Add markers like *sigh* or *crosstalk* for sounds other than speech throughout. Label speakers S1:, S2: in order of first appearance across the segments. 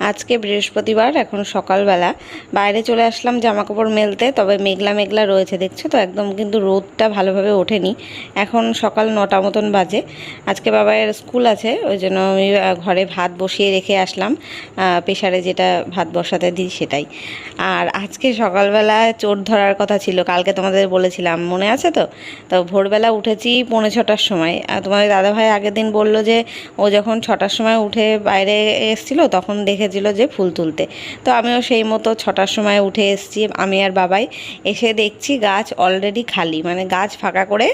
S1: আজকে বৃহস্পতিবার, এখন সকালবেলা। বাইরে চলে আসলাম জামা কাপড় মেলতে, তবে মেঘলা মেঘলা রয়েছে, দেখছ তো? একদম কিন্তু রোদটা ভালোভাবে ওঠেনি। এখন সকাল নটা মতন বাজে। আজকে বাবার স্কুল আছে, ওই জন্য আমি ঘরে ভাত বসিয়ে রেখে আসলাম। প্রেশারে যেটা ভাত বসাতে দিই সেটাই। আর আজকে সকালবেলা চোর ধরার কথা ছিল, কালকে তোমাদের বলেছিলাম, মনে আছে তো? তো ভোরবেলা উঠেছি পৌনে ছটার সময়। আর তোমাদের দাদাভাই আগের দিন বলল যে, ও যখন ছটার সময় উঠে বাইরে এসেছিল, তখন দেখেছিল যে ফুল তুলতে। তো আমিও সেই মতো ছটার সময় উঠে এসেছি। আমি আর বাবাই এসে দেখছি গাছ অলরেডি খালি। মানে গাছ ফাঁকা করে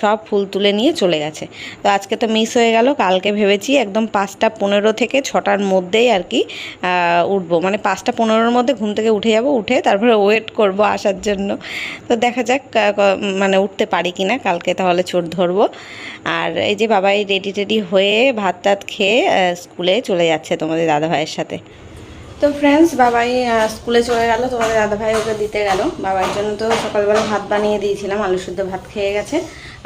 S1: সব ফুল তুলে নিয়ে চলে গেছে। তো আজকে তো মিস হয়ে গেল। কালকে ভেবেছি একদম পাঁচটা পনেরো থেকে ছটার মধ্যেই আর কি উঠবো। মানে পাঁচটা পনেরোর মধ্যে ঘুম থেকে উঠে যাব, উঠে তারপরে ওয়েট করব আসার জন্য। তো দেখা যাক মানে উঠতে পারি কি না কালকে তাহলে চোর ধরবো। আর এই যে বাবাই রেডি টেডি হয়ে ভাত টাত খেয়ে স্কুলে চলে যাচ্ছে তোমাদের দাদা ভাইয়ের সাথে। তো ফ্রেন্ডস বাবাই স্কুলে চলে গেল, তোমাদের দাদা ভাই ওকে দিতে গেল। বাবার জন্য তো সকালবেলা ভাত বানিয়ে দিয়েছিলাম, আলু শুদ্ধ ভাত খেয়ে গেছে।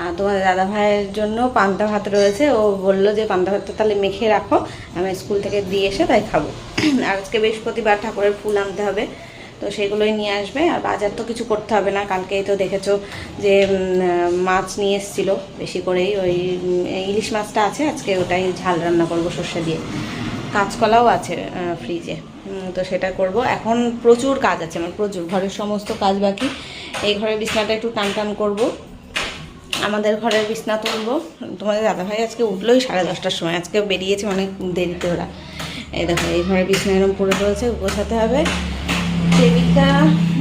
S1: আর তোমাদের দাদা ভাইয়ের জন্য পান্তা ভাত রয়েছে। ও বলল যে, পান্তা ভাতটা তাহলে মেখে রাখো, আমি স্কুল থেকে দিয়ে এসে তাই খাব। *clears throat* আর আজকে বৃহস্পতিবার ঠাকুরের ফুল আনতে হবে, তো সেগুলোই নিয়ে আসবে। আর বাজার তো কিছু করতে হবে না, কালকেই তো দেখেছ যে মাছ নিয়ে এসেছিল। বেশি করেই ওই ইলিশ মাছটা আছে, আজকে ওটাই ঝাল রান্না করব সর্ষে দিয়ে। কাঁচকলাও আছে ফ্রিজে তো সেটা করব। এখন প্রচুর কাজ আছে আমার, প্রচুর। ঘরের সমস্ত কাজ বাকি। এই ঘরের বিছনাটা একটু টান টান করব। আমাদের ঘরের বিছনা তুলবো। তোমাদের দাদাভাই আজকে উঠলোই সাড়ে দশটার সময়। আজকে বেরিয়েছে অনেক দেরিতে ওরা। এই দেখো, এই ঘরের বিছনা এরকম পড়ে রয়েছে, গোছাতে হবে। টেবিলটা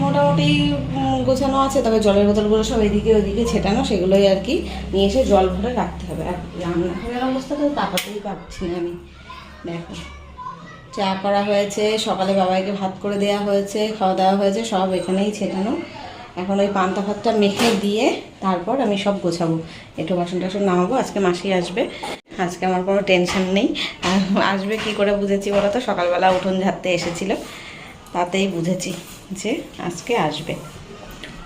S1: মোটামুটি গোছানো আছে, তবে জলের বোতলগুলো সব এদিকে ওইদিকে ছেটানো, সেগুলোই আর কি। নিয়ে এসে জল ভরে রাখতে হবে। আর রান্নাঘরের অবস্থা তো তাকাতেই পারছি না আমি। দেখো। চা করা হয়েছে, সকালে বাবাইকে ভাত করে দেওয়া হয়েছে, খাওয়া দাওয়া হয়েছে, সব এখানেই ছেটানো। এখন ওই পান্তা ভাতটা মেখে দিয়ে তারপর আমি সব গোছাবো। একটু বাসন টাসন নামাবো, আজকে মাসি আসবে। আজকে আমার কোনো টেনশন নেই। আসবে কি করে বুঝেছি বলো তো? সকালবেলা উঠোন ঝাড়তে এসেছিল। তাতেই বুঝেছি যে আজকে আসবে।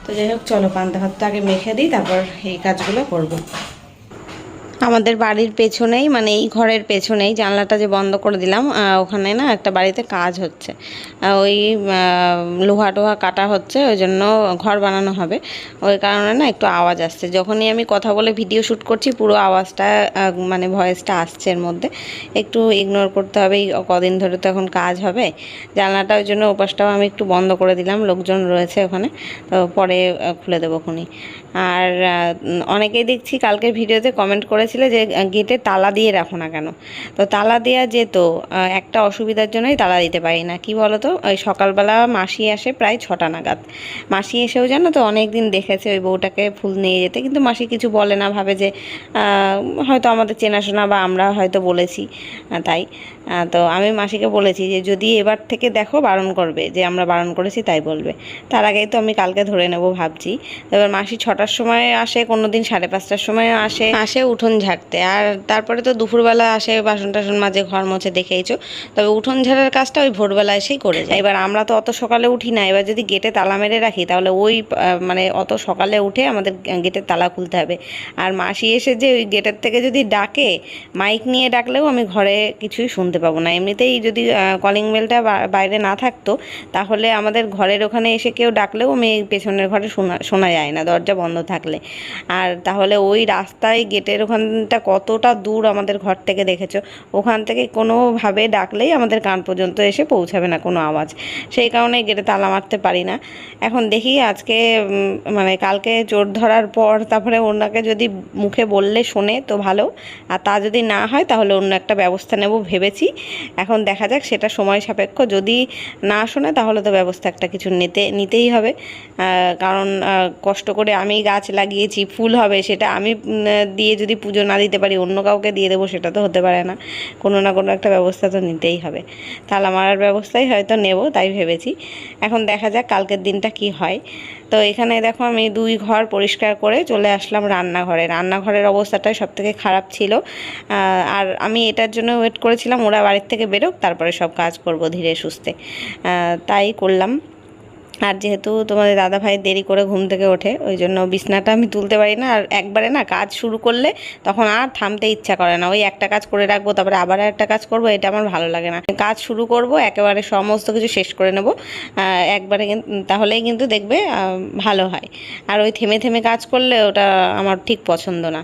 S1: তো যাই হোক, চলো পান্তা ভাতটা আগে মেখে দিই, তারপর এই কাজগুলো করব। আমাদের বাড়ির পেছনেই মানে এই ঘরের পেছনেই জানলাটা যে বন্ধ করে দিলাম ওখানে না একটা বাড়িতে কাজ হচ্ছে। ওই লোহা টোহা কাটা হচ্ছে, ওই জন্য ঘর বানানো হবে। ওই কারণে না একটু আওয়াজ আসছে। যখনই আমি কথা বলে ভিডিও শ্যুট করছি, পুরো আওয়াজটা মানে ভয়েসটা আসছে এর মধ্যে। একটু ইগনোর করতে হবে কদিন ধরে তো এখন কাজ হবে। জানলাটা ওই জন্য ওপাশটাও আমি একটু বন্ধ করে দিলাম, লোকজন রয়েছে ওখানে। তো পরে খুলে দেবো খুনি। আর অনেকেই দেখছি কালকের ভিডিওতে কমেন্ট করেছিলে যে গেটে তালা দিয়ে রাখো না কেন? তো তালা দেওয়া যেত একটা অসুবিধার জন্যই তালা দিতে পারি না। কি বলো তো ওই সকালবেলা মাসি আসে প্রায় ছটা নাগাদ। মাসি এসেও জানো তো অনেক দিন দেখেছে ওই বউটাকে ফুল নিয়ে যেতে, কিন্তু মাসি কিছু বলে না, ভাবে যে হয়তো আমাদের চেনাশোনা বা আমরা হয়তো বলেছি তাই। তো আমি মাসিকে বলেছি যে যদি এবার থেকে দেখো বারণ করবে, যে আমরা বারণ করেছি তাই বলবে। তার আগেই তো আমি কালকে ধরে নেব ভাবছি। এবার মাসি ছটার সময় আসে কোনো দিন সাড়ে পাঁচটার সময় আসে আসে উঠোন ঝাড়তে। আর তারপরে তো দুপুরবেলা আসে বাসন টাসন মাঝে ঘর মোছে দেখেইছো। তবে উঠোন ঝাড়ার কাজটা ওই ভোরবেলা এসেই করে যায়। এবার আমরা তো অত সকালে উঠি না, এবার যদি গেটে তালা মেরে রাখি, তাহলে ওই মানে অত সকালে উঠে আমাদের গেটের তালা খুলতে হবে। আর মাসি এসে যে ওই গেটের থেকে যদি ডাকে, মাইক নিয়ে ডাকলেও আমি ঘরে কিছুই শুনতে পাবো না। এমনিতেই যদি কলিং বেলটা বাইরে না থাকতো, তাহলে আমাদের ঘরের ওখানে এসে কেউ ডাকলেও আমি পেছনের ঘরে শোনা শোনা যায় না, দরজা বন্ধ থাকলে। আর তাহলে ওই রাস্তায় গেটের ওখানটা কতটা দূর আমাদের ঘর থেকে দেখেছ, ওখান থেকে কোনোভাবে ডাকলেই আমাদের কান পর্যন্ত এসে পৌঁছাবে না কোনো আওয়াজ। সেই কারণে গেটে তালা মারতে পারি না। এখন দেখি আজকে মানে কালকে চোর ধরার পর তারপরে ওনাকে যদি মুখে বললে শোনে তো ভালো, আর তা যদি না হয় তাহলে অন্য একটা ব্যবস্থা নেব ভেবেছি। এখন দেখা যাক, সেটা সময় সাপেক্ষ। যদি না শোনে, তাহলে তো ব্যবস্থা একটা কিছু নিতে, নিতেই হবে। কারণ কষ্ট করে আমি গাছ লাগিয়েছি, ফুল হবে, সেটা আমি দিয়ে যদি পুজো না দিতে পারি, অন্য কাউকে দিয়ে দেবো, সেটা তো হতে পারে না। কোনো না কোনো একটা ব্যবস্থা তো নিতেই হবে। তালা মারার ব্যবস্থাই হয়তো নেব, তাই ভেবেছি। এখন দেখা যাক, কালকের দিনটা কি হয়। তো এখানে দেখো আমি দুই ঘর পরিষ্কার করে চলে আসলাম রান্নাঘরে। রান্নাঘরের অবস্থাটাই সব থেকে খারাপ ছিল। আর আমি এটার জন্য ওয়েট করেছিলাম, ওরা বাড়ির থেকে বেরোক, তারপরে সব কাজ করব ধীরে সুস্থে। তাই করলাম। আর যেহেতু তোমাদের দাদা ভাই দেরি করে ঘুম থেকে ওঠে, ওই জন্য বিছনাটা আমি তুলতে পারি না। আর একবারে না কাজ শুরু করলে তখন আর থামতে ইচ্ছা করে না। ওই একটা কাজ করে রাখব, তারপরে আবার একটা কাজ করব, এটা আমার ভালো লাগে না। কাজ শুরু করব, একেবারে সমস্ত কিছু শেষ করে নেব। একবারে তাহলেই কিন্তু দেখবে ভালো হয়। আর ওই থেমে থেমে কাজ করলে ওটা আমার ঠিক পছন্দ না।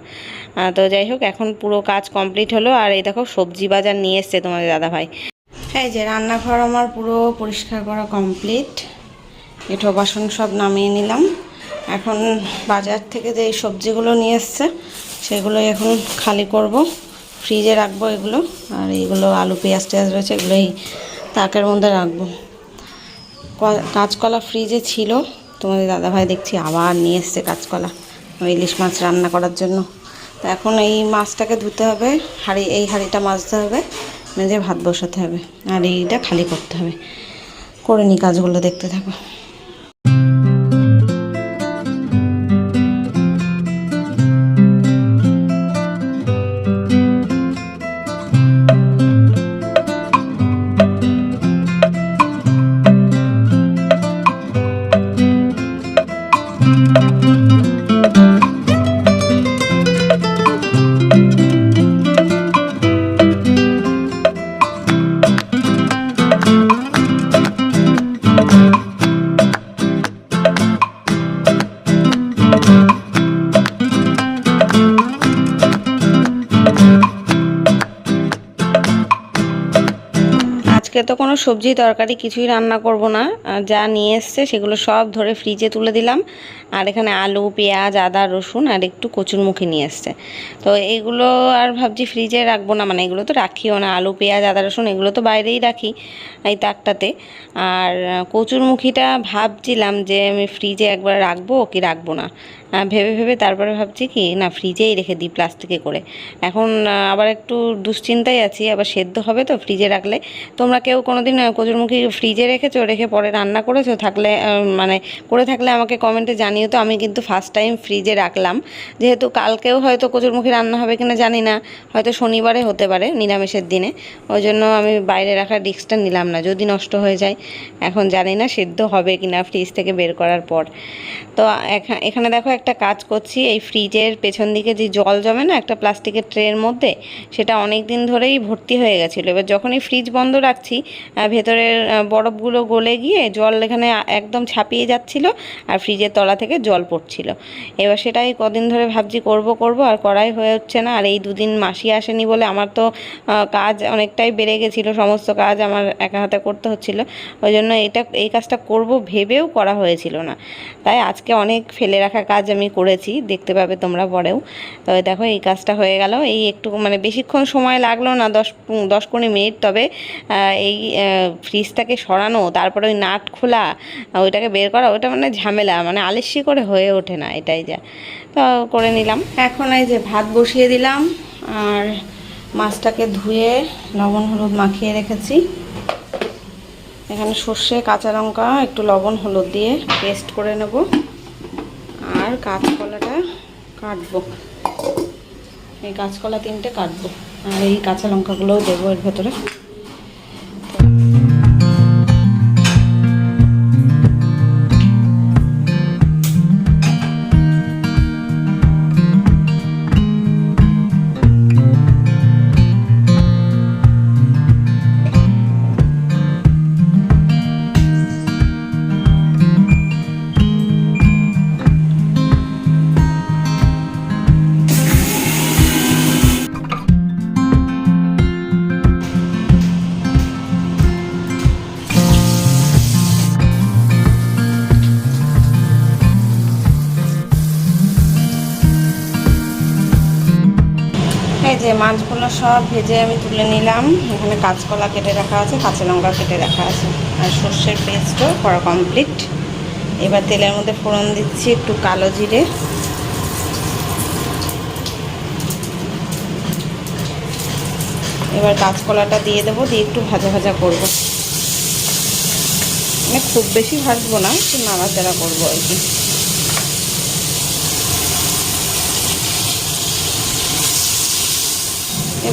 S1: তো যাই হোক, এখন পুরো কাজ কমপ্লিট হলো। আর এই দেখো, সবজি বাজার নিয়ে এসছে তোমাদের দাদা ভাই এই যে রান্নাঘর আমার পুরো পরিষ্কার করা কমপ্লিট। এঁঠো বাসন সব নামিয়ে নিলাম। এখন বাজার থেকে যে এই সবজিগুলো নিয়ে এসছে, সেগুলোই এখন খালি করব। ফ্রিজে রাখব এগুলো, আর এইগুলো আলু, পেঁয়াজ টেয়াজ রয়েছে এগুলো এই তাকের মধ্যে রাখব। কাঁচকলা ফ্রিজে ছিল, তোমাদের দাদাভাই দেখছি আবার নিয়ে এসছে কাঁচকলা ইলিশ মাছ রান্না করার জন্য। তো এখন এই মাছটাকে ধুতে হবে, হাঁড়ি, এই হাঁড়িটা মাজতে হবে মেজে ভাত বসাতে হবে, আর এইটা খালি করতে হবে। করে নি কাজগুলো, দেখতে থাকো। কোনো সবজি তরকারি কিছুই রান্না করব না। যা নিয়ে এসছে সেগুলো সব ধরে ফ্রিজে তুলে দিলাম। আর এখানে আলু পেঁয়াজ আদা রসুন আর একটু কচুরমুখী নিয়ে এসছে তো এগুলো আর ভাবছি ফ্রিজে রাখব না মানে এগুলো তো রাখিও না। আলু পেঁয়াজ আদা রসুন এগুলো তো বাইরেই রাখি এই তাকটাতে। আর কচুরমুখীটা ভাবছিলাম যে আমি ফ্রিজে একবার রাখব কি রাখব না। ভেবে ভেবে তারপরে ভাবছি কি না ফ্রিজেই রেখে দিই প্লাস্টিকে করে। এখন আবার একটু দুশ্চিন্তায় আছি আবার সেদ্ধ হবে তো ফ্রিজে রাখলে। তোমরা কেউ কোনোদিন আহ, কচুরমুখী ফ্রিজে রেখেছো রেখে পরে রান্না করেছ? থাকলে মানে করে থাকলে আমাকে কমেন্টে জানিও। তো, আমি কিন্তু ফার্স্ট টাইম ফ্রিজে রাখলাম। যেহেতু কালকেও হয়তো কচুরমুখী রান্না হবে কিনা জানি না, হয়তো শনিবারে হতে পারে নিরামিষের দিনে। ওই জন্য আমি বাইরে রাখার রিক্সটা নিলাম না, যদি নষ্ট হয়ে যায়। এখন জানি না সেদ্ধ হবে কিনা ফ্রিজ থেকে বের করার পর। তো এখা- এখানে দেখো একটা কাজ করছি, এই ফ্রিজের পেছন দিকে যে জল জমে না, একটা প্লাস্টিকের ট্রের মধ্যে, সেটা অনেক দিন ধরেই ভর্তি হয়ে গেছিল। এবার যখনই ফ্রিজ বন্ধ রাখছি ভেতরের বরফগুলো গলে গিয়ে জল এখানে একদম ছাপিয়ে যাচ্ছিল, আর ফ্রিজের তলা থেকে জল পড়ছিল। এবার সেটাই কদিন ধরে ভাবছি করব করব, আর করাই হয়ে হচ্ছে না। আর এই দুদিন মাসি আসেনি বলে আমার তো কাজ অনেকটাই বেড়ে গেছিল, সমস্ত কাজ আমার একা হাতে করতে হচ্ছিল। ওই জন্য এটা, এই কাজটা করব ভেবেও করা হয়েছিল না। তাই আজকে অনেক ফেলে রাখা কাজ আমি করেছি, দেখতে পাবে তোমরা পরেও। তবে দেখো এই কাজটা হয়ে গেল। এই একটু মানে বেশিক্ষণ সময় লাগল না, দশ দশ কুড়ি মিনিট। তবে এই ফ্রিজটাকে সরানো, তারপরে ওই নাট খোলা, ওইটাকে বের করা ওটা মানে ঝামেলা মানে আলস্যি করে হয়ে ওঠে না এটাই যা। তো করে নিলাম। এখন এই যে ভাত বসিয়ে দিলাম আর মাছটাকে ধুয়ে লবণ হলুদ মাখিয়ে রেখেছি। এখানে সর্ষে, কাঁচা লঙ্কা, একটু লবণ হলুদ দিয়ে পেস্ট করে নেব। আর কাঁচকলাটা কাটবো। এই কাঁচকলা তিনটে কাটবো। আর এই কাঁচা লঙ্কাগুলোও দেবো এর ভেতরে। যে সব ভেজে আমি তুলে নিলাম। এখানে কাঁচকলা কেটে রাখা আছে, কাঁচা লঙ্কা কেটে রাখা আছে। আর সর্ষের পেস্টও করা কমপ্লিট এবার তেলের মধ্যে ফোড়ন দিচ্ছি একটু কালো জিরে। এবার কাঁচকলাটা দিয়ে দেবো, দিয়ে একটু ভাজা ভাজা করব। মানে খুব বেশি ভাজবো না, একটু নাড়াচাড়া করব আর কি।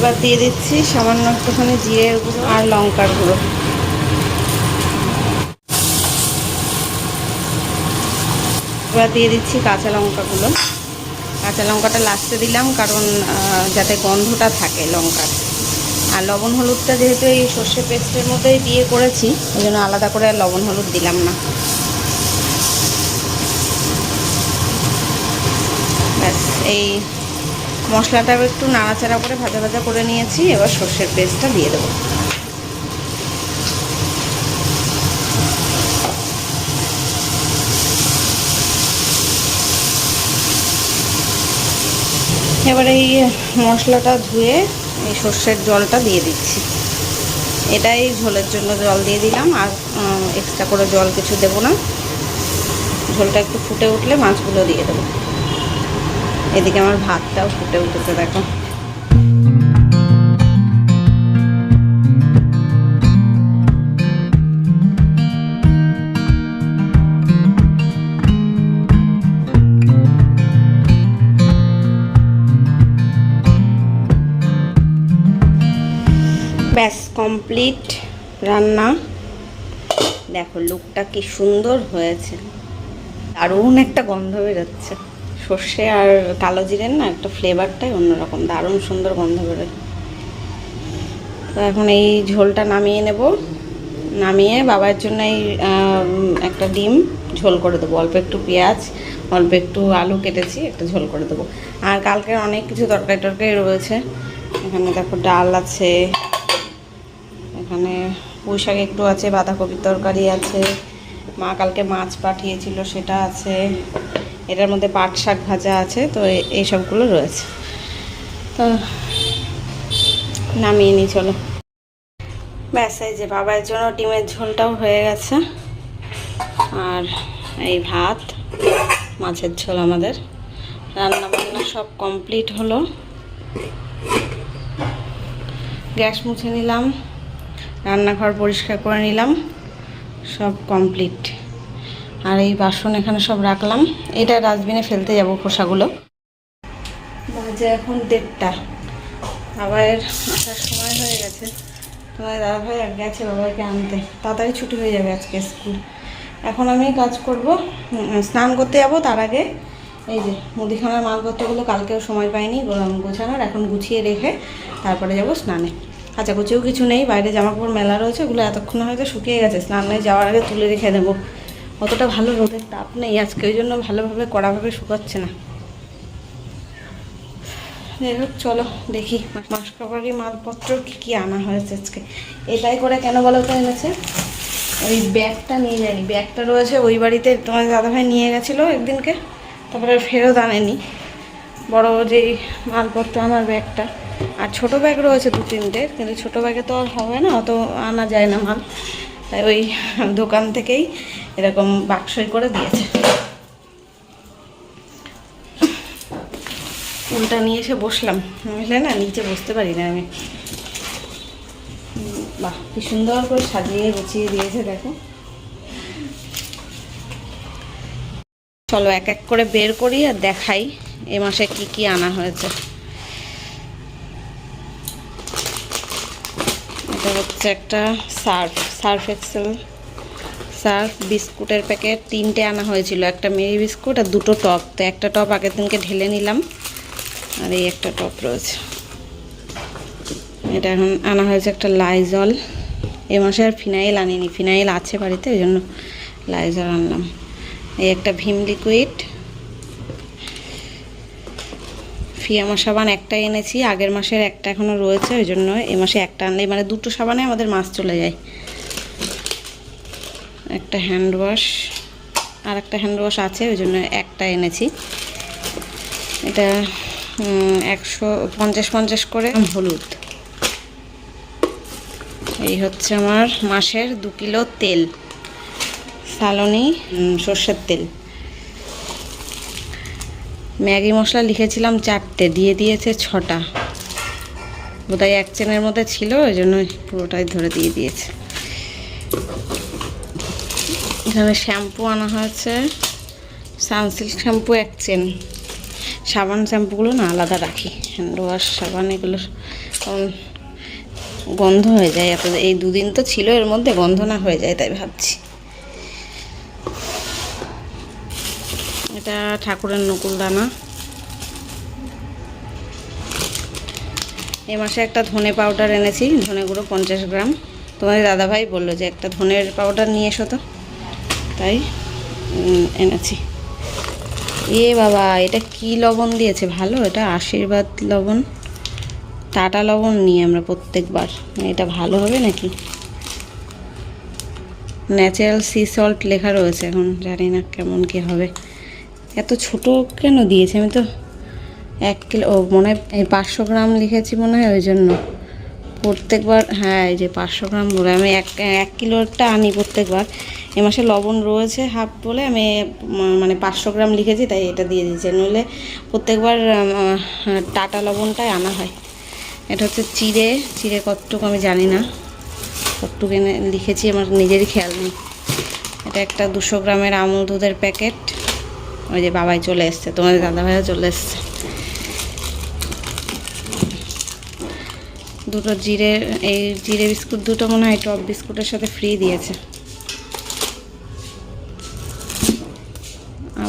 S1: এবার দিয়ে দিচ্ছি সামান্য একটুখানি জিরের গুঁড়ো আর লঙ্কার গুঁড়ো। এবার দিয়ে দিচ্ছি কাঁচা লঙ্কাগুলো কাঁচা লঙ্কাটা লাস্টে দিলাম কারণ যাতে গন্ধটা থাকে লঙ্কার। আর লবণ হলুদটা যেহেতু এই সর্ষে পেস্টের মধ্যেই দিয়ে করেছি ওই জন্য আলাদা করে লবণ হলুদ দিলাম না। ব্যাস, এই মশলাটা একটু নাড়াচাড়া করে ভাজা ভাজা করে নিয়েছি, এবার সর্ষের পেস্টটা দিয়ে দেবো। এবার এই মশলাটা ধুয়ে এই সর্ষের জলটা দিয়ে দিচ্ছি। এটাই ঝোলের জন্য জল দিয়ে দিলাম, আর এক্সট্রা করে জল কিছু দেবো না। ঝোলটা একটু ফুটে উঠলে মাছগুলো দিয়ে দেবো। এদিকে আমার ভাতটাও ফুটে উঠেছে, দেখো। ব্যাস কমপ্লিট রান্না। দেখো লুকটা কি সুন্দর হয়েছে। দারুণ একটা গন্ধ বেরোচ্ছে। সর্ষে আর কালো জিরের না একটা ফ্লেভারটাই অন্যরকম, দারুণ সুন্দর গন্ধ বেরোয়। তো এখন এই ঝোলটা নামিয়ে নেব। নামিয়ে বাবার জন্য এই একটা ডিম ঝোল করে দেবো। অল্প একটু পেঁয়াজ, অল্প একটু আলু কেটেছি, একটা ঝোল করে দেবো। আর কালকের অনেক কিছু তরকারি টরকারি রয়েছে। এখানে দেখো ডাল আছে, এখানে পুঁই শাক একটু আছে, বাঁধাকপির তরকারি আছে, মা কালকে মাছ পাঠিয়েছিল, সেটা আছে। এটার মধ্যে পাট শাক ভাজা আছে, তো এই সবগুলো রয়েছে। তো নামিয়ে নিই, চলো। ব্যাস, এই যে বাবার জন্য ডিমের ঝোলটাও হয়ে গেছে। আর এই ভাত, মাছের ঝোল আমাদের। রান্না বান্না সব কমপ্লিট হলো। গ্যাস মুছে নিলাম, রান্নাঘর পরিষ্কার করে নিলাম, সব কমপ্লিট। আর এই বাসন এখানে সব রাখলাম। এটা ডাস্টবিনে ফেলতে যাব খোসাগুলো। বাজে এখন দেড়টা। বাবার আসার সময় হয়ে গেছে। তোমার দাদাভাই গেছে বাবাকে আনতে। তাড়াতাড়ি ছুটি হয়ে যাবে আজকে স্কুল। এখন আমি কাজ করব স্নান করতে যাব তার আগে। এই যে, মুদিখানার মালপত্রগুলো কালকেও সময় পাইনি গোছানোর, এখন গুছিয়ে রেখে তারপরে যাব স্নানে। আচ্ছা গুছিয়েও কিছু নেই, বাইরে জামা কাপড় মেলা রয়েছে, ওগুলো এতক্ষণ হয়তো শুকিয়ে গেছে। স্নানে যাওয়ার আগে তুলে রেখে দেবো। অতটা ভালো রোদের তাপ নেই, আজকে ওই জন্য ভালোভাবে কড়াভাবে শুকাচ্ছে না। যাই হোক, চলো দেখি মাসকাবারি মালপত্র কী কী আনা হয়েছে আজকে। এটাই করে কেন বলো তো এনেছে? ওই ব্যাগটা নিয়ে যায়নি, ব্যাগটা রয়েছে ওই বাড়িতে তোমার দাদাভাই নিয়ে গেছিল একদিনকে, তারপরে ফেরত আনেনি। বড় যেই মালপত্র আমার ব্যাগটা, আর ছোট ব্যাগ রয়েছে দু তিনটে কিন্তু ছোট ব্যাগে তো আর হবে না, অত আনা যায় না মাল। তাই ওই দোকান থেকেই এরকম বাক্সই করে দিয়েছে। উল্টা নিয়ে এসে বসলাম। নইলে না? নিচে বসতে পারি না আমি। বাহ, কি সুন্দর করে সাজিয়ে গুছিয়ে দিয়েছে, দেখো। চলো এক এক করে বের করি আর দেখাই এ মাসে কি কি আনা হয়েছে। এটা হচ্ছে একটা সার্ফ সার্ফ এক্সেল। সার্ফ বিস্কুটের প্যাকেট তিনটে আনা হয়েছিল। একটা মেরি বিস্কুট আর দুটো টপ। তো একটা টপ আগের দিনকে ঢেলে নিলাম। আর এই একটা টপ রয়েছে। এটা এখন আনা হয়েছে একটা লাইজল এ মাসে আর ফিনাইল আনিনি। ফিনাইল আছে বাড়িতে, ওই জন্য লাইজল আনলাম। এই একটা ভীম লিকুইড ফিয়ামা সাবান একটা এনেছি। আগের মাসের একটা এখনও রয়েছে, ওই জন্য এ মাসে একটা আনলে মানে দুটো সাবানে আমাদের মাছ চলে যায়। একটা হ্যান্ড ওয়াশ আর একটা হ্যান্ড ওয়াশ আছে, ওই জন্য একটা এনেছি। এটা একশো পঞ্চাশ পঞ্চাশ করে হলুদ। এই হচ্ছে আমার মাসের দু কিলো তেল। সালনি সর্ষের তেল। ম্যাগি মশলা লিখেছিলাম চারটে, দিয়ে দিয়েছে ছটা। বোধহয় এক চেনের মধ্যে ছিল, ওই জন্য পুরোটাই ধরে দিয়ে দিয়েছে। এখানে শ্যাম্পু আনা হয়েছে। সানসিল্ক শ্যাম্পু এক চেন। সাবান শ্যাম্পুগুলো না আলাদা রাখি। হ্যান্ড ওয়াশ, সাবান এগুলো কারণ গন্ধ হয়ে যায়। এত এই দুদিন তো ছিল, এর মধ্যে গন্ধ না হয়ে যায় তাই ভাবছি। এটা ঠাকুরের নকুল দানা। এ মাসে একটা ধনে পাউডার এনেছি, ধনে গুঁড়ো পঞ্চাশ গ্রাম। তোমাদের দাদাভাই বলল যে, একটা ধনের পাউডার নিয়ে এসো তো। তাই? এনেছি। এ বাবা, এটা কি লবণ দিয়েছে? ভালো, এটা আশীর্বাদ লবণ। টাটা লবণ নিই আমরা প্রত্যেকবার। এটা ভালো হবে নাকি? ন্যাচারাল সি সল্ট লেখা রয়েছে এখন, জানি না কেমন কি হবে। এত ছোট কেন দিয়েছে? আমি তো এক কিলো, ও, মনে হয় পাঁচশো গ্রাম লিখেছি মনে হয়, ওই জন্য। প্রত্যেকবার হ্যাঁ এই যে পাঁচশো গ্রাম বলে, আমি এক এক কিলোটা আনি প্রত্যেকবার। এ মাসে লবণ রয়েছে হাফ বলে, আমি মানে পাঁচশো গ্রাম লিখেছি, তাই এটা দিয়ে দিয়েছি। নইলে প্রত্যেকবার টাটা লবণটাই আনা হয়। এটা হচ্ছে চিড়ে চিড়ে কতটুকু আমি জানি না। কতটুকু এনে লিখেছি, আমার নিজেরই খেয়াল নেই। এটা একটা দুশো গ্রামের আমুল দুধের প্যাকেট। ওই যে বাবাই চলে এসছে, তোমাদের দাদাভাইও চলে এসছে। দুটো জিরে, এই জিরে বিস্কুট দুটো মনে হয় টপ বিস্কুটের সাথে ফ্রি দিয়েছে।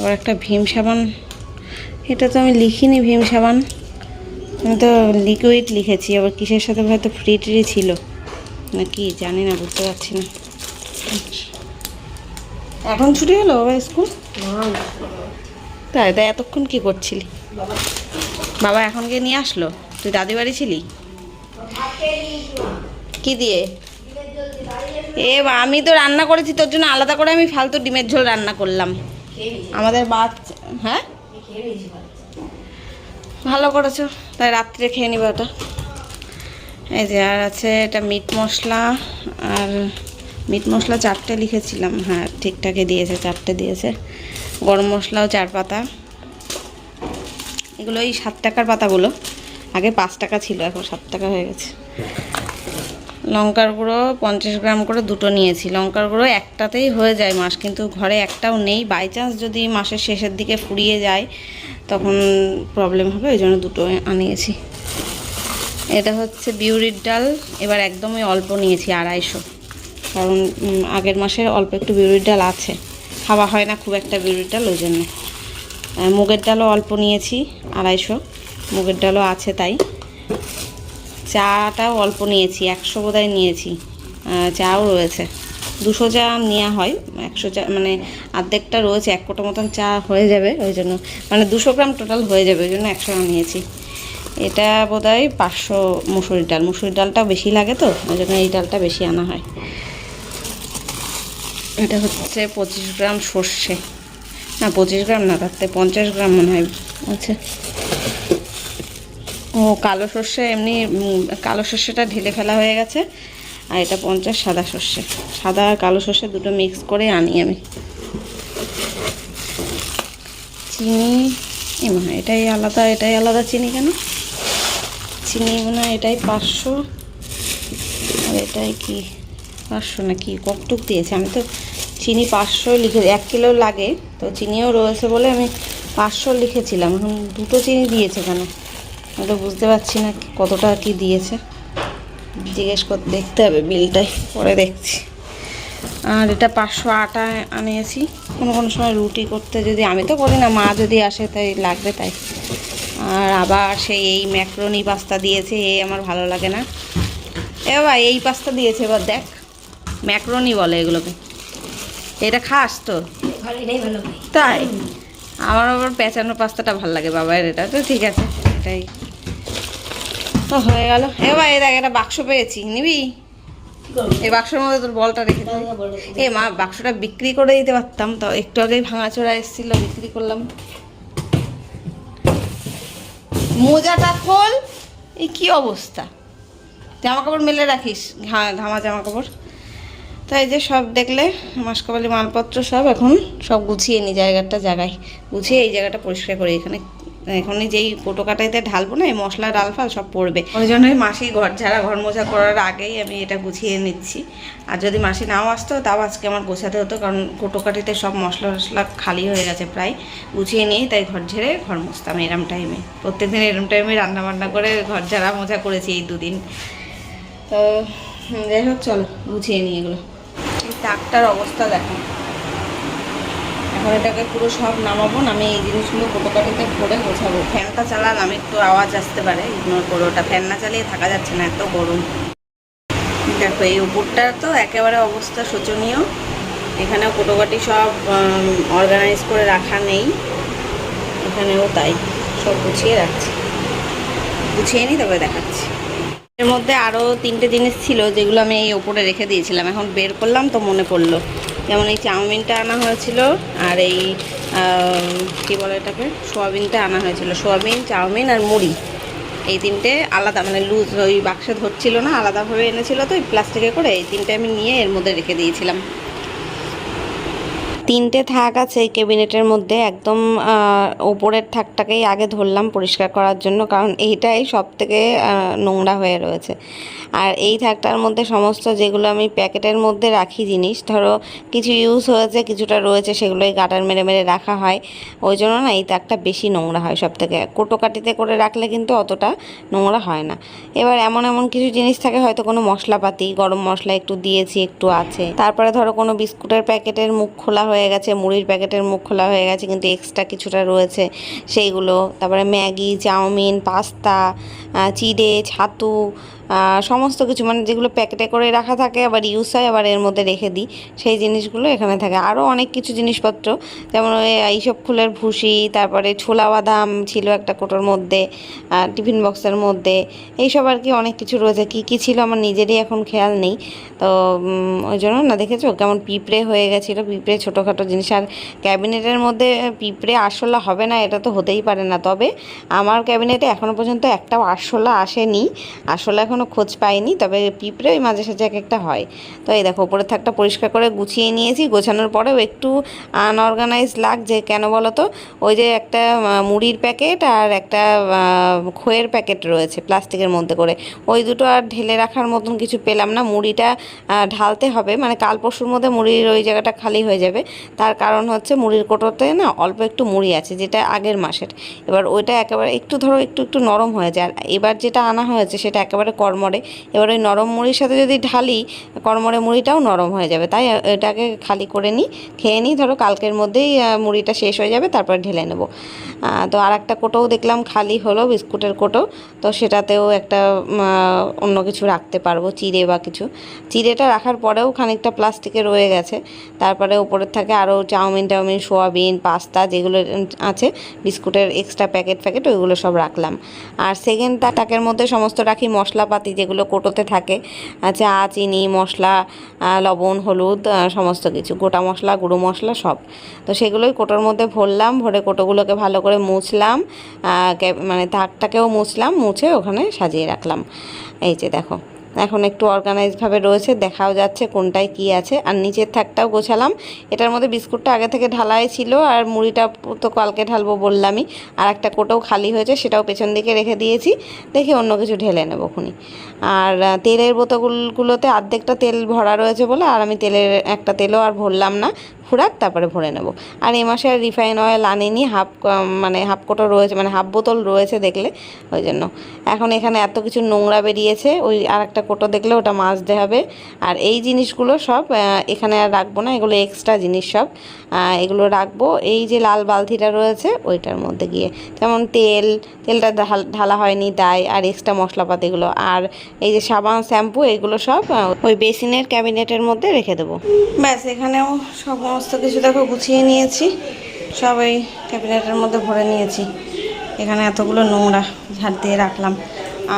S1: আবার একটা ভীম সাবান। এটা তো আমি লিখিনি ভীম সাবান। আমি তো লিকুইড লিখেছি, আবার কিসের সাথে হয়তো ফ্রি ট্রি ছিল? না কি জানি না, বুঝতে পারছি না। এখন ছুটি হলো বাবা স্কুল? তাই তাই এতক্ষণ কি করছিলি? বাবা এখন গিয়ে নিয়ে আসলো? তুই দাদি বাড়ি ছিলি? কি দিয়ে? এ আমি তো রান্না করেছি, তোর জন্য আলাদা করে আমি ফালতু ডিমের ঝোল রান্না করলাম। আমাদের বাচ্চা হ্যাঁ? ভালো করেছ। তাই রাত্রে খেয়ে নিবে ওটা। এই যে আর আছে এটা মিট মশলা আর মিট মশলা চারটে লিখেছিলাম। হ্যাঁ ঠিকঠাকই দিয়েছে, চারটে দিয়েছে। গরম মশলাও চার পাতা। এগুলো এই সাত টাকার পাতাগুলো। আগে পাঁচ টাকা ছিল, এখন সাত টাকা হয়ে গেছে। লঙ্কার গুঁড়ো পঞ্চাশ গ্রাম করে দুটো নিয়েছি। লঙ্কার গুঁড়ো একটাতেই হয়ে যায় মাস, কিন্তু ঘরে একটাও নেই। বাই চান্স যদি মাসের শেষের দিকে ফুরিয়ে যায়, তখন প্রবলেম হবে, ওই জন্য দুটো আনিয়েছি। এটা হচ্ছে বিউরির ডাল, এবার একদমই অল্প নিয়েছি, আড়াইশো। কারণ আগের মাসে অল্প একটু বিউরির ডাল আছে। খাওয়া হয় না খুব একটা বিউরির ডাল, ওই জন্য। মুগের ডালও অল্প নিয়েছি, আড়াইশো। মুগের ডালও আছে তাই। চাটাও অল্প নিয়েছি, একশো বোধহয় নিয়েছি। চাও রয়েছে। দুশো চা নেওয়া হয়, একশো চা মানে অর্ধেকটা রয়েছে, এক কোটা মতন চা হয়ে যাবে, ওই জন্য। মানে দুশো গ্রাম টোটাল হয়ে যাবে, ওই জন্য একশো গ্রাম নিয়েছি। এটা বোধহয় পাঁচশো মুসুরির ডাল। মুসুরির ডালটা বেশি লাগে তো, ওই জন্য এই ডালটা বেশি আনা হয়। এটা হচ্ছে পঁচিশ গ্রাম সর্ষে। না, পঁচিশ গ্রাম না থেকে পঞ্চাশ গ্রাম মনে হয়। আচ্ছা। ও, কালো সর্ষে এমনি কালো সর্ষেটা ঢেলে ফেলা হয়ে গেছে। আর এটা পঞ্চাশ সাদা সর্ষে। সাদা আর কালো সর্ষে দুটো মিক্স করে আনি আমি। চিনি এ মনে এটাই আলাদা এটাই আলাদা চিনি কেন? চিনি মনে এটাই পাঁচশো। আর এটাই কি? পাঁচশো না কি? কতটুক দিয়েছে? আমি তো চিনি পাঁচশো লিখে, এক কিলো লাগে। তো চিনিও রয়েছে বলে আমি পাঁচশো লিখেছিলাম। এখন দুটো চিনি দিয়েছে কেন? তো বুঝতে পারছি না কতটা কি দিয়েছে। জিজ্ঞেস করতে দেখতে হবে বিলটাই পরে দেখছি। আর এটা পাঁচশো আটা আনিয়েছি। কোনো কোনো সময় রুটি করতে যদি আমি তো করি না মা যদি আসে তাই লাগবে তাই। আর আবার সেই এই ম্যাক্রোনি পাস্তা দিয়েছে এই আমার ভালো লাগে না। এ বাবা এই পাস্তা দিয়েছে এবার দেখ। ম্যাক্রোনি বলে এগুলোকে। এটা খাস তো? তাই? আমার আবার পেঁচানো পাস্তাটা ভালো লাগে বাবার এটা। তো ঠিক আছে এটাই। তো হয়ে গেল। এবার এই দেখ, একটা বাক্স পেয়েছি। নিবি? এই বাক্সের মধ্যে তোর বলটা রেখে দিবি। এ মা, বাক্সটা বিক্রি করে দিতে পারতাম, তো একটু আগেই ভাঙাচোরা এসেছিল, বিক্রি করলাম। মোজাটা খোল। এই কি অবস্থা? জামা কাপড় মেলে রাখিস ঘামা জামা কাপড় তাই যে সব দেখলে, মাসকাবালি মালপত্র সব এখন সব গুছিয়ে নি জায়গাটা, জায়গায়। গুছিয়ে এই জায়গাটা পরিষ্কার করি এখানে এখনই যেই কোটো কাটাইতে ঢালবো না, এই মশলা, ডাল, ফাল সব পড়বে। ওই জন্যই মাসি ঘর ঝাড়া ঘর মোছা করার আগেই আমি এটা গুছিয়ে নিচ্ছি। আর যদি মাসি নাও আসতো, তাও আজকে আমার গোছাতে হতো, কারণ কোটো কাটিতে সব মশলা টশলা খালি হয়ে গেছে প্রায়। গুছিয়ে নিয়েই তাই ঘর ঝেড়ে ঘর মুছতাম এরম টাইমে প্রত্যেকদিন এরম টাইমে রান্না বান্না করে ঘর ঝাড়া মোছা করেছি এই দুদিন। তো যাই হোক, চলো, গুছিয়ে নিই এগুলো। এই তাকটার অবস্থা দেখো। এখন এটাকে পুরো সব নামাবো নামে এই জিনিসগুলো কোটোকাটিতে ভরে গোছাবো। ফ্যানটা চালালাম একটু আওয়াজ আসতে পারে ইগনোর করো। ওটা ফ্যান না চালিয়ে থাকা যাচ্ছে না, এত গরম। দেখো, এই উপরটা তো একেবারে অবস্থা শোচনীয়। এখানেও কোটোকাটি সব অর্গানাইজ করে রাখা নেই। এখানেও তাই, সব গুছিয়ে রাখছি। গুছিয়ে নিই তবে দেখাচ্ছি। এর মধ্যে আরও তিনটে জিনিস ছিল যেগুলো আমি এই ওপরে রেখে দিয়েছিলাম। এখন বের করলাম তো মনে পড়ল। যেমন এই চাউমিনটা আনা হয়েছিল আর এই কী বলে এটাকে? সোয়াবিনটা আনা হয়েছিল। সোয়াবিন, চাউমিন আর মুড়ি। এই তিনটে আলাদা মানে লুজ ওই বাক্সে ধরছিল না, আলাদাভাবে এনেছিল তো প্লাস্টিকে করে এই তিনটে আমি নিয়ে এর মধ্যে রেখে দিয়েছিলাম। তিনটে থাক আছে এই ক্যাবিনেটের মধ্যে, একদম ওপরের থাকটাকেই আগে ধরলাম পরিষ্কার করার জন্য, কারণ এইটাই সব থেকে নোংরা হয়ে রয়েছে। আর এই থাকটার মধ্যে সমস্ত যেগুলো আমি প্যাকেটের মধ্যে রাখি জিনিস, ধরো কিছু ইউজ হয়েছে, কিছুটা রয়েছে, সেগুলোই গাটার মেরে মেরে রাখা হয়। ওই জন্য না এই তাকটা বেশি নোংরা হয় সব থেকে কোটোকাটিতে করে রাখলে কিন্তু অতটা নোংরা হয় না। এবার এমন এমন কিছু জিনিস থাকে, হয়তো কোনো মশলাপাতি, গরম মশলা একটু দিয়েছি, একটু আছে। তারপরে ধরো কোনো বিস্কুটের প্যাকেটের মুখ খোলা হয়ে গেছে, মুড়ির প্যাকেটের মুখ খোলা হয়ে গেছে, কিন্তু এক্সট্রা কিছুটা রয়েছে, সেইগুলো। তারপরে ম্যাগি, চাউমিন, পাস্তা চিড়ে, ছাতু সমস্ত কিছু মানে যেগুলো প্যাকেটে করে রাখা থাকে, আবার ইউজ হয়, আবার এর মধ্যে রেখে দিই, সেই জিনিসগুলো এখানে থাকে। আরও অনেক কিছু জিনিসপত্র, যেমন এইসব ফুলের ভুসি, তারপরে ছোলা বাদাম ছিল একটা কোটোর মধ্যে টিফিন বক্সের মধ্যে, এইসব আর কি অনেক কিছু রয়েছে। কী কী ছিল আমার নিজেরই এখন খেয়াল নেই। তো ওই জন্য না, দেখেছ? কেমন পিঁপড়ে হয়ে গেছিল, পিঁপড়ে ছোটোখাটো জিনিস। আর ক্যাবিনেটের মধ্যে পিঁপড়ে আরশোলা হবে না, এটা তো হতেই পারে না। তবে আমার ক্যাবিনেটে এখনও পর্যন্ত একটাও আরশোলা আসেনি। আরশোলা এখনও খোঁজ পাইনি, তবে পিঁপড়ে ওই মাঝে সাঝে এক একটা হয়। তো এই দেখো উপরের থাকটা পরিষ্কার করে গুছিয়ে নিয়েছি, গোছানোর পরেও একটু আনঅর্গানাইজ লাগছে কেন বলো তো, ওই যে একটা মুড়ির প্যাকেট আর একটা খোয়ের প্যাকেট রয়েছে প্লাস্টিকের মধ্যে করে। ওই দুটো আর ঢেলে রাখার মতন কিছু পেলাম না, মুড়িটা ঢালতে হবে। মানে কাল পরশুর মধ্যে মুড়ির ওই জায়গাটা খালি হয়ে যাবে। তার কারণ হচ্ছে মুড়ির কোটোতে না অল্প একটু মুড়ি আছে, যেটা আগের মাসের। এবার ওইটা একেবারে একটু ধরো একটু একটু নরম হয়ে যায়। আর এবার যেটা আনা হয়েছে, সেটা একেবারে কর্মরে এবার ওই নরম মুড়ির সাথে যদি ঢালি কর্মরে মুড়িটাও নরম হয়ে যাবে। তাই এটাকে খালি করে নিই, খেয়ে নিই। ধরো কালকের মধ্যেই মুড়িটা শেষ হয়ে যাবে, তারপর ঢেলে নেব। তো আর একটা কোটোও দেখলাম খালি হলো, বিস্কুটের কোটো। তো সেটাতেও একটা অন্য কিছু রাখতে পারব, চিড়ে বা কিছু। চিড়েটা রাখার পরেও খানিকটা প্লাস্টিকে রয়ে গেছে। তারপরে উপরের থাকে আরও চাউমিন, টাউমিন, সোয়াবিন, পাস্তা যেগুলো আছে, বিস্কুটের এক্সট্রা প্যাকেট প্যাকেট, ওইগুলো সব রাখলাম। আর সেকেন্ড তাকের মধ্যে সমস্ত রাখি মশলাপাতি যেগুলো কোটোতে থাকে চা, চিনি, মশলা লবণ, হলুদ সমস্ত কিছু, গোটা মশলা, গুঁড়ো মশলা সব। তো সেগুলোই কোটোর মধ্যে ভরলাম, ভরে কোটোগুলোকে ভালো করে মুছলাম মানে তাকটাকেও মুছলাম, মুছে ওখানে সাজিয়ে রাখলাম। এই যে দেখো। এখন একটু অর্গানাইজভাবে রয়েছে, দেখাও যাচ্ছে কোনটায় কি আছে। আর নিচের থাকটাও গোছালাম। এটার মধ্যে বিস্কুটটা আগে থেকে ঢালাই ছিল আর মুড়িটা তো কালকে ঢালবো বললামই। আর একটা কোটোও খালি হয়েছে, সেটাও পেছন দিকে রেখে দিয়েছি। দেখি অন্য কিছু ঢেলে নেব খুনি আর তেলের বোতলগুলোতে অর্ধেকটা তেল ভরা রয়েছে বলে, আর আমি তেলের একটা তেলও আর ভরলাম না। ফুরাক তারপরে ভরে নেব। আর এই মাসে আর রিফাইন অয়েল আনিনি, হাফ মানে হাফ কোটো রয়েছে মানে হাফ বোতল রয়েছে দেখলে, ওই জন্য। এখন এখানে এত কিছু নোংরা বেরিয়েছে, ওই আর একটা কোটো দেখলে ওটা মাজতে হবে আর এই জিনিসগুলো সব এখানে আর রাখব না, এগুলো এক্সট্রা জিনিস সব। এগুলো রাখব। এই যে লাল বালতিটা রয়েছে, ওইটার মধ্যে গিয়ে। যেমন তেল, তেলটা ঢাল- ঢালা হয়নি তাই, আর এক্সট্রা মশলাপাতিগুলো আর এই যে সাবান, শ্যাম্পু, এগুলো সব ওই বেসিনের ক্যাবিনেটের মধ্যে রেখে দেবো। ব্যাস, এখানেও সমস্ত কিছু দেখো গুছিয়ে নিয়েছি। সব ওই ক্যাবিনেটের মধ্যে ভরে নিয়েছি। এখানে এতগুলো নোংরা ঝাড় দিয়ে রাখলাম।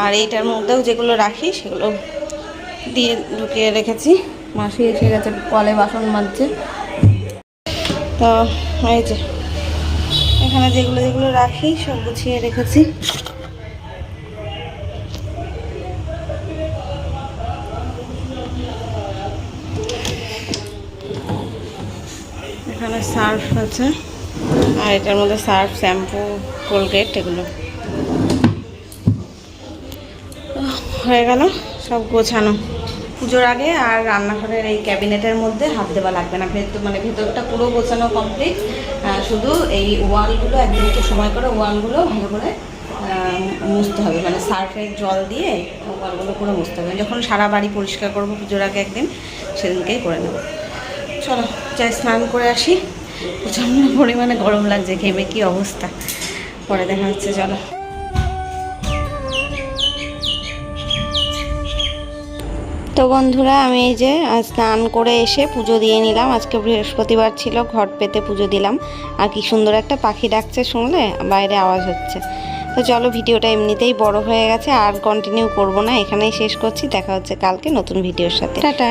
S1: আর এইটার মধ্যেও যেগুলো রাখি, সেগুলো দিয়ে ঢুকিয়ে রেখেছি। মাসি এসে গেছে, কলে বাসন মাজছে। তো এই যে, এখানে যেগুলো যেগুলো রাখি, সব গুছিয়ে রেখেছি। সার্ফ আছে। আর এটার মধ্যে সার্ফ, শ্যাম্পু, কোলগেট এগুলো। হয়ে গেল, সব গোছানো। পুজোর আগে আর রান্নাঘরের এই ক্যাবিনেটের মধ্যে হাত দেওয়া লাগবে না। ভেতর মানে ভেতরটা পুরো গোছানো কমপ্লিট শুধু এই ওয়ালগুলো একদিন একটু সময় করে ওয়ালগুলো ভালো করে মুছতে হবে। মানে সার্ফের জল দিয়ে ওয়ালগুলো পুরো মুছতে হবে। যখন সারা বাড়ি পরিষ্কার করব পুজোর আগে একদিন, সেদিনকেই করে নেব। চলো যাই স্নান করে আসি। প্রচণ্ড পরিমাণে গরম লাগছে, ঘেমে কি অবস্থা? পরে দেখা হচ্ছে, চলো। তো বন্ধুরা, আমি এই যে স্নান করে এসে পুজো দিয়ে নিলাম। আজকে বৃহস্পতিবার ছিল, ঘট পেতে পুজো দিলাম। আর কি সুন্দর একটা পাখি ডাকছে শুনলে, বাইরে আওয়াজ হচ্ছে। তো চলো, ভিডিওটা এমনিতেই বড় হয়ে গেছে, আর কন্টিনিউ করব না, এখানেই শেষ করছি। দেখা হচ্ছে কালকে নতুন ভিডিওর সাথে। টাটা!